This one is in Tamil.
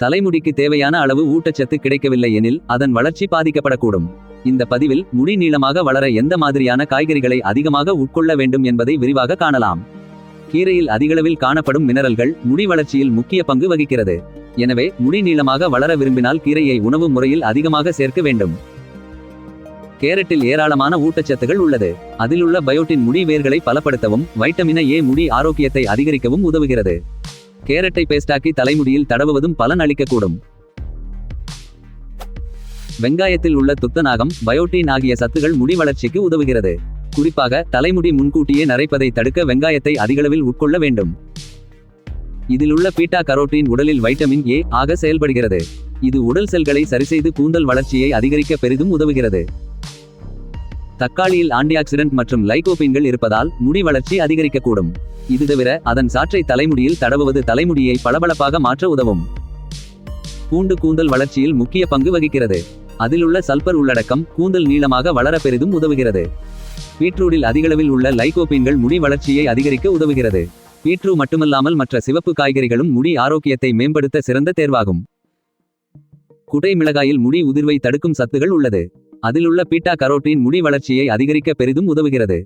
தலைமுடிக்கு தேவையான அளவு ஊட்டச்சத்து கிடைக்கவில்லை எனில் அதன் வளர்ச்சி பாதிக்கப்படக்கூடும். இந்த பதிவில் முடி நீளமாக வளர எந்த மாதிரியான காய்கறிகளை அதிகமாக உட்கொள்ள வேண்டும் என்பதை விரிவாக காணலாம். கீரையில் அதிகளவில் காணப்படும் மினரல்கள் முடி வளர்ச்சியில் முக்கிய பங்கு வகிக்கிறது. எனவே முடி நீளமாக வளர விரும்பினால் கீரையை உணவு முறையில் அதிகமாக சேர்க்க வேண்டும். கேரட்டில் ஏராளமான ஊட்டச்சத்துகள் உள்ளது. அதிலுள்ள பயோட்டின் முடி வேர்களை பலப்படுத்தவும் வைட்டமின ஏ முடி ஆரோக்கியத்தை அதிகரிக்கவும் உதவுகிறது. கேரட்டை பேஸ்டாக்கி தலைமுடியில் தடவுவதும் பலன் அளிக்கக்கூடும். வெங்காயத்தில் உள்ள துத்தநாகம் பயோட்டின் ஆகிய சத்துகள் முடி வளர்ச்சிக்கு உதவுகிறது. குறிப்பாக தலைமுடி முன்கூட்டியே நரைப்பதை தடுக்க வெங்காயத்தை அதிகளவில் உட்கொள்ள வேண்டும். இதிலுள்ள பீட்டா கரோட்டின் உடலில் வைட்டமின் ஏ ஆக செயல்படுகிறது. இது உடல் செல்களை சரிசெய்து கூந்தல் வளர்ச்சியை அதிகரிக்க பெரிதும் உதவுகிறது. தக்காளியில் ஆன்டிஆக்சிடென்ட் மற்றும் லைகோபின்கள் இருப்பதால் முடி வளர்ச்சி அதிகரிக்கக்கூடும். இது தவிர அதன் சாற்றை தலைமுடியில் தடவுவது தலைமுடியை பளபளப்பாக மாற்ற உதவும். பூண்டு கூந்தல் வளர்ச்சியில் முக்கிய பங்கு வகிக்கிறது. அதிலுள்ள சல்பர் உள்ளடக்கம் கூந்தல் நீளமாக வளர பெரிதும் உதவுகிறது. பீட்ரூட்டில் அதிகளவில் உள்ள லைகோபின்கள் முடி வளர்ச்சியை அதிகரிக்க உதவுகிறது. பீட்ரூ மட்டுமல்லாமல் மற்ற சிவப்பு காய்கறிகளும் முடி ஆரோக்கியத்தை மேம்படுத்த சிறந்த தேர்வாகும். குடை மிளகாயில் முடி உதிர்வை தடுக்கும் சத்துகள் உள்ளது. அதிலுள்ள பீட்டா கரோட்டின் முடி வளர்ச்சியை அதிகரிக்க பெரிதும் உதவுகிறது.